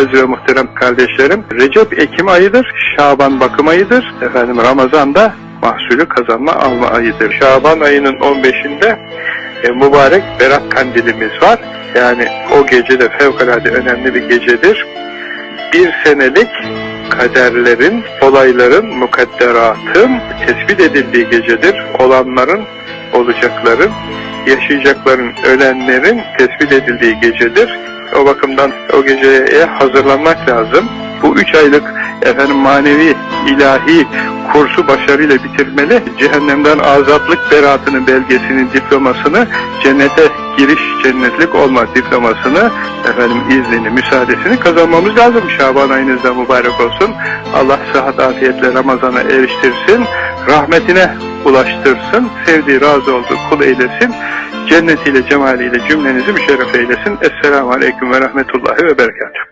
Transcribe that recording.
aziz ve muhterem kardeşlerim. Recep Ekim ayıdır, Şaban bakım ayıdır. Efendim Ramazan da mahsulü kazanma alma ayıdır. Şaban ayının 15'inde e, mübarek Berat kandilimiz var. Yani o gece de fevkalade önemli bir gecedir. Bir senelik kaderlerin, olayların, mukadderatın tespit edildiği gecedir. Olanların, olacakların, yaşayacakların, ölenlerin tespit edildiği gecedir. O bakımdan o geceye hazırlanmak lazım. Bu üç aylık efendim manevi, ilahi kursu başarıyla bitirmeli. Cehennemden azatlık beratının belgesinin diplomasını, cennete giriş cennetlik olma diplomasını, efendim iznini, müsaadesini kazanmamız lazım. Şaban ayınızda mübarek olsun. Allah sıhhat afiyetle Ramazan'a eriştirsin. Rahmetine ulaştırsın. Sevdiği, razı olduğu kul eylesin. Cennetiyle, cemaliyle cümlenizi müşerref eylesin. Esselamu Aleyküm ve Rahmetullahi ve Berekatuhu.